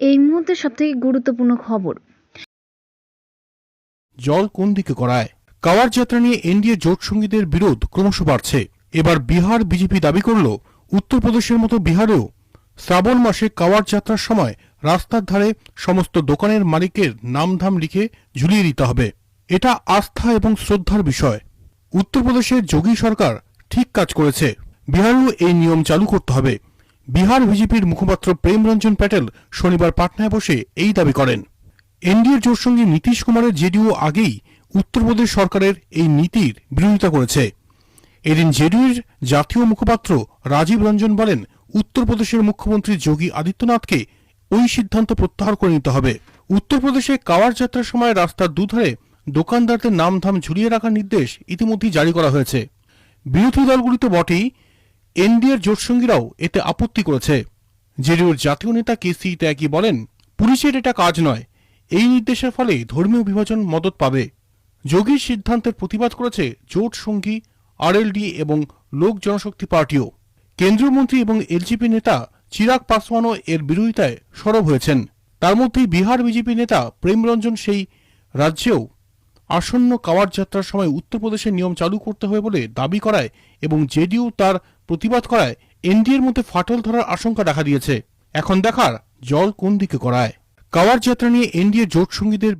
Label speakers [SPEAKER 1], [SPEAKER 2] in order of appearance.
[SPEAKER 1] এই মুহূর্তে সবথেকে গুরুত্বপূর্ণ খবর।
[SPEAKER 2] জল কোন দিকে করায় কাওয়ার যাত্রা নিয়ে এনডিএ জোট সঙ্গীদের বিরোধ ক্রমশ বাড়ছে। এবার বিহার বিজেপি দাবি করল, উত্তরপ্রদেশের মতো বিহারেও শ্রাবণ মাসে কাওয়ার যাত্রার সময় রাস্তার ধারে সমস্ত দোকানের মালিকের নামধাম লিখে ঝুলিয়ে দিতে হবে। এটা আস্থা এবং শ্রদ্ধার বিষয়। উত্তরপ্রদেশের যোগী সরকার ঠিক কাজ করেছে। বিহারেও এই নিয়ম চালু করতে হবে। বিহার বিজেপির মুখপাত্র প্রেম রঞ্জন প্যাটেল শনিবার পাটনায় বসে এই দাবি করেন। এনডিএর জোটসঙ্গী নীতিশ কুমারের জেডিও আগেই উত্তরপ্রদেশ সরকারের এই নীতির বিরোধিতা করেছে। এদিন জেডিইউর জাতীয় মুখপাত্র রাজীব রঞ্জন বলেন, উত্তরপ্রদেশের মুখ্যমন্ত্রী যোগী আদিত্যনাথকে ওই সিদ্ধান্ত প্রত্যাহার করে নিতে হবে। উত্তরপ্রদেশে কাওয়ার যাত্রার সময় রাস্তার দুধারে দোকানদারদের নামধাম ঝুলিয়ে রাখার নির্দেশ ইতিমধ্যেই জারি করা হয়েছে। বিরোধী দলগুলি তো বটেই এনডিএর জোটসঙ্গীরাও এতে আপত্তি করেছে। জেডিইউর জাতীয় নেতা কে সি ত্যাগী বলেন, পুলিশের এটা কাজ নয়। এই নির্দেশের ফলে ধর্মীয় বিভাজন মদত পাবে। যোগীর সিদ্ধান্তের প্রতিবাদ করেছে জোট সঙ্গী আরএলডি এবং লোক জনশক্তি পার্টিও। কেন্দ্রীয় মন্ত্রী এবং এলজিপি নেতা চিরাগ পাসওয়ানও এর বিরোধিতায় সরব হয়েছেন। তার মধ্যেই বিহার বিজেপি নেতা প্রেমরঞ্জন সেই রাজ্যেও আসন্ন কাওয়ার যাত্রার সময় উত্তরপ্রদেশের নিয়ম চালু করতে হবে বলে দাবি করায় এবং জেডিইউ তার প্রতিবাদ করায় এনডিএর মধ্যে ফাটল ধরার আশঙ্কা দেখা দিয়েছে। এখন দেখার জল কোন দিকে করায় কাওয়ার যাত্রা নিয়ে এনডিএ জোট সঙ্গীদের